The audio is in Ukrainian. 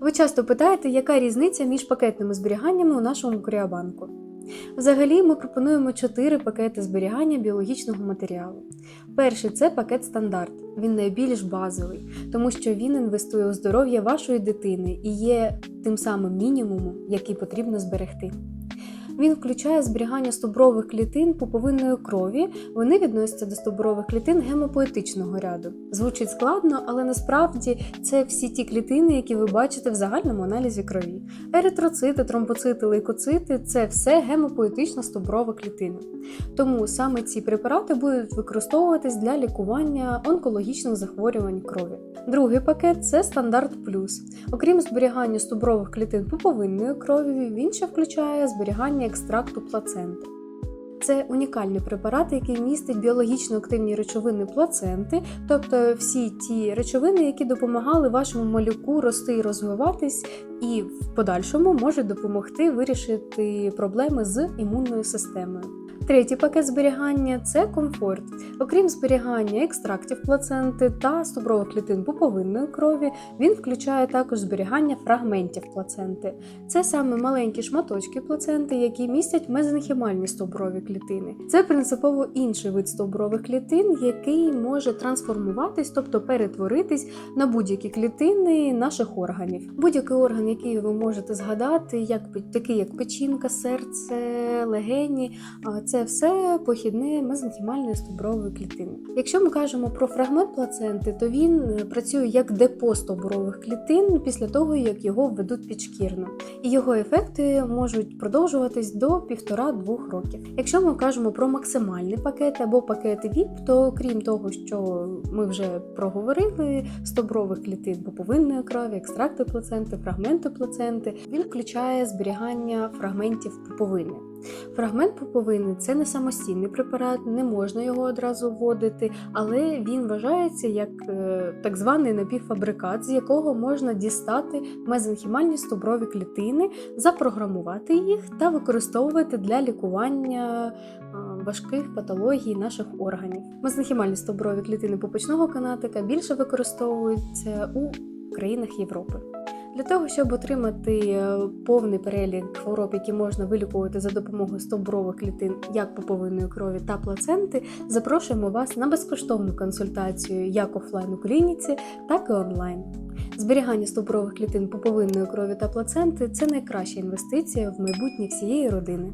Ви часто питаєте, яка різниця між пакетними зберіганнями у нашому Кріобанку. Взагалі, ми пропонуємо чотири пакети зберігання біологічного матеріалу. Перший це пакет стандарт. Він найбільш базовий, тому що він інвестує у здоров'я вашої дитини і є тим самим мінімумом, який потрібно зберегти. Він включає зберігання стовбрових клітин пуповинної крові. Вони відносяться до стовбрових клітин гемопоетичного ряду. Звучить складно, але насправді це всі ті клітини, які ви бачите в загальному аналізі крові. Еритроцити, тромбоцити, лейкоцити це все гемопоетична стовброва клітина. Тому саме ці препарати будуть використовуватись для лікування онкологічних захворювань крові. Другий пакет це стандарт плюс. Окрім зберігання стовбрових клітин пуповинної крові, він ще включає зберігання екстракту плаценти. Це унікальний препарат, який містить біологічно активні речовини плаценти, тобто всі ті речовини, які допомагали вашому малюку рости і розвиватись, і в подальшому можуть допомогти вирішити проблеми з імунною системою. Третій пакет зберігання це комфорт. Окрім зберігання екстрактів плаценти та стовбрових клітин пуповинної крові, він включає також зберігання фрагментів плаценти. Це саме маленькі шматочки плаценти, які містять мезенхімальні стовброві клітини. Це принципово інший вид стовбрових клітин, який може трансформуватись, тобто перетворитись на будь-які клітини наших органів. Будь-який орган, який ви можете згадати, як такий як печінка, серце, легені, це все похідне мезенхімальної стовбрової клітини. Якщо ми кажемо про фрагмент плаценти, то він е, працює як депо стовбрових клітин після того, як його введуть підшкірно, і його ефекти можуть продовжуватись до півтора-двох років. Якщо ми кажемо про максимальний пакет або пакети ВІП, то крім того, що ми вже проговорили, стобрових клітин поповинної крові, екстракти плаценти, фрагменти плаценти, він включає зберігання фрагментів пуповини. Фрагмент пуповини це не самостійний препарат, не можна його одразу вводити, але він вважається як е, так званий напівфабрикат, з якого можна дістати мезенхімальні стовброві клітини, запрограмувати їх та використовувати для лікування е, важких патологій наших органів. Мезенхімальні стовброві клітини пупочного канатика більше використовуються у країнах Європи. Для того, щоб отримати е, повний перелік хвороб, які можна вилікувати за допомогою стовбрових клітин як поповинної крові та плаценти, запрошуємо вас на безкоштовну консультацію як офлайн у клініці, так і онлайн. Зберігання стовбрових клітин поповинної крові та плаценти це найкраща інвестиція в майбутнє всієї родини.